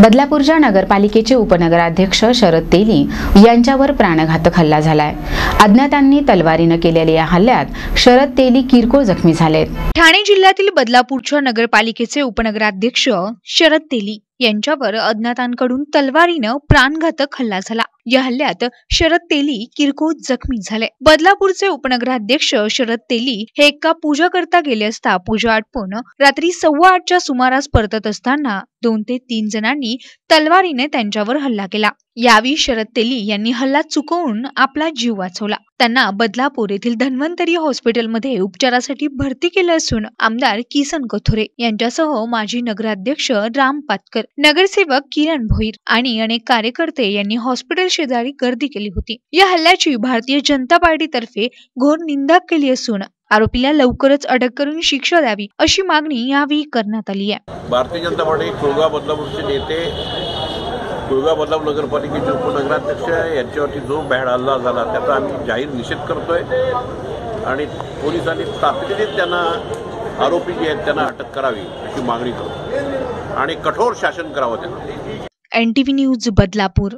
बदलापूरच्या नगरपालिकेचे उपनगराध्यक्ष शरद तेली यांच्यावर प्राणघातक हल्ला झालाय. अज्ञातांनी तलवारीनं केलेल्या या हल्ल्यात शरद तेली किरकोळ जखमी झालेत. ठाणे जिल्ह्यातील बदलापूरच्या नगरपालिकेचे उपनगराध्यक्ष शरद तेली यांच्यावर अज्ञातांकडून तलवारीनं प्राणघातक हल्ला झाला. या हल्ल्यात शरद तेली किरकोळ जखमी झाले. बदलापूरचे उपनगराध्यक्ष शरद तेली हे एका पूजा करता गेले असता पूजा आटपून रात्री सव्वा आठच्या सुमारास परतत असताना दोन ते तीन जणांनी तलवारीने त्यांच्यावर हल्ला केला. यावेळी शरद तेली यांनी हल्ला चुकवून आपला जीव वाचवला. त्यांना बदलापूर येथील धन्वंतरी हॉस्पिटलमध्ये उपचारासाठी भरती केलं असून आमदार किसन कथोरे यांच्यासह माजी नगराध्यक्ष राम पातकर नगरसेवक किरण भोईर आणि अनेक कार्यकर्ते यांनी हॉस्पिटल शेजारी गर्दी केली होती. या हल्ल्याची भारतीय जनता पार्टीतर्फे घोर निंदा केली असून आरोपीला लवकरच अटक करून शिक्षा द्यावी अशी मागणी यावेळी करण्यात आली आहे. भारतीय जनता पार्टी बदलापूरचे नेते तुळजाबदलाव नगरपालिकेचे उपनगराध्यक्ष यांच्यावरती जो बॅड हल्ला झाला त्याचा आम्ही जाहीर निषेध करतोय. आणि पोलिसांनी तातडीने त्यांना आरोपी जे आहेत त्यांना अटक करावी अशी मागणी करतो आणि कठोर शासन करावं त्यांना. NTV news Badlapur.